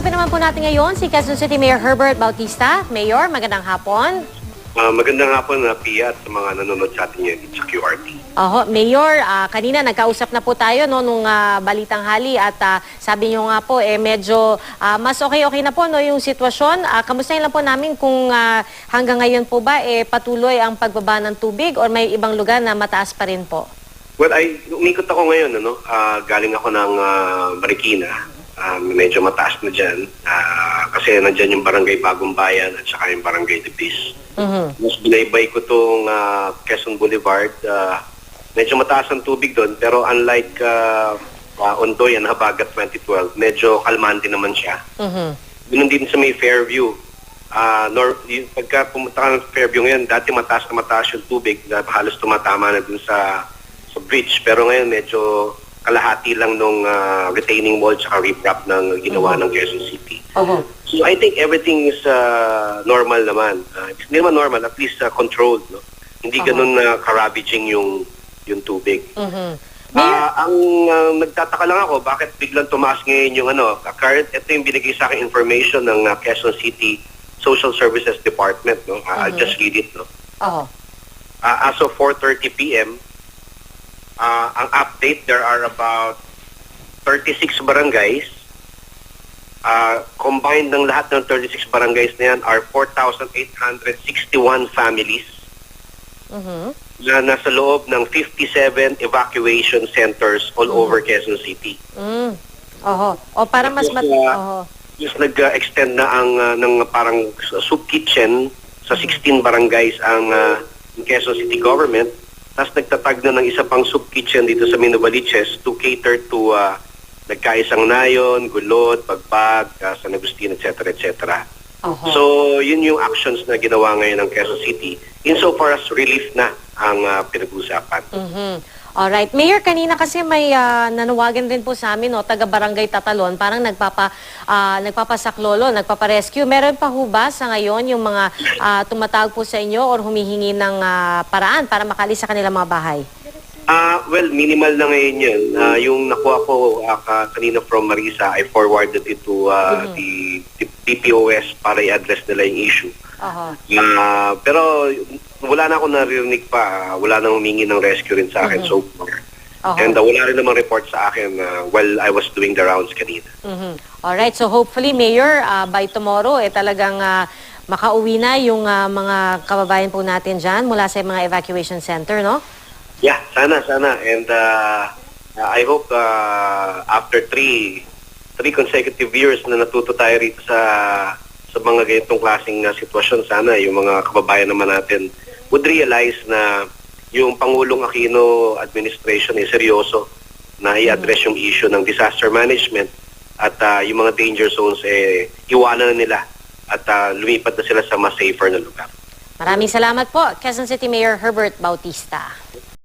Kausapin naman po natin ngayon si Quezon City Mayor Herbert Bautista. Mayor, magandang hapon. Ah, magandang hapon na Pia at sa mga nanonood sa atin ngayon sa QRT. Oho, Mayor, ah, kanina nagkausap na po tayo no, nung ah, balitang hali at ah, sabi niyo nga po eh medyo ah, mas okay-okay na po no, yung sitwasyon. Ah, kamustahin lang po namin kung ah, hanggang ngayon po ba eh, patuloy ang pagbaba ng tubig or may ibang lugar na mataas pa rin po? Well, ay umikot ako ngayon, ano? Ah, galing ako ng ah, Marikina. Ah, medyo mataas na dyan. Ah, kasi nandyan yung barangay Bagong Bayan at saka yung barangay Debis. Mhm. Mas binaybay ko tong ah, Quezon Boulevard. ah, medyo mataas ang tubig doon. Pero unlike uh, Ondoy and Habagat 2012, medyo kalmante naman siya. Mhm. Ganun din sa may Fairview. Ah, nor, yung, pagka pumunta ka ng Fairview ngayon, dati mataas na mataas yung tubig na halos tumatama na dun sa, sa bridge. Pero ngayon medyo kalahati lang nung ah, retaining wall at riprap ng ginawa ng Quezon City. Oho. So I think everything is ah, normal naman. Ah, hindi naman normal, at least ah, controlled. No? Hindi Aha. ganun na ka-ravaging yung, yung tubig. Mayor, Ah, ang ah, nagtataka lang ako, bakit biglang tumaas ngayon yung ano, current, ito yung binigay sa akin information ng ah, Quezon City Social Services Department. No? Ah, I'll just read it. No? oho. Ah, as of 4.30 p.m., ah, ang update, there are about 36 barangays. Ah, combined ng lahat ng 36 barangays na yan are 4,861 families Mhm. na nasa loob ng 57 evacuation centers all over Quezon City. Mm. Oho. O para mas mat... Ah, Oho. Just nag-extend na ang ah, ng parang soup kitchen sa 16 barangays ang ng Quezon City government. Tapos nagtatag na ng isa pang soup kitchen dito sa Minubaliches to cater to uh, nagkaisang nayon, gulod, bagbag, uh, San Agustin, etc. etc. Oho. So, yun yung actions na ginawa ngayon ng Quezon City insofar as relief na ang ah, pinag-usapan. Mhm. Alright. Mayor, kanina kasi may ah, nanawagan din po sa amin, no, taga Barangay Tatalon, parang nagpapa, ah, nagpapasaklolo, nagpaparescue. Meron pa ho ba sa ngayon yung mga ah, tumatawag po sa inyo or humihingi ng ah, paraan para makalis sa kanilang mga bahay? Ah, well, minimal na ngayon yun. Ah, yung nakuha ko ka- kanina from Marisa, I forwarded it to ah, the, the PPOS para i-address nila yung issue. Oho. Ah, pero wala na akong naririnig pa. wala nang humingi ng rescue rin sa akin so far. Oho. And ah, wala rin namang report sa akin ah, while I was doing the rounds kanina. Mhm. Alright, so hopefully, Mayor, ah, by tomorrow, eh talagang ah, makauwi na yung ah, mga kababayan po natin dyan mula sa mga evacuation center, no? Yeah, sana, sana. And uh, I hope uh, after three three consecutive years na natuto tayo rito sa sa mga ganitong klaseng uh, sitwasyon, sana yung mga kababayan naman natin would realize na yung Pangulong Aquino administration ay seryoso na i-address yung issue ng disaster management at uh, yung mga danger zones eh iwanan na nila at uh, lumipat na sila sa mas safer na lugar. Maraming salamat po, Quezon City Mayor Herbert Bautista.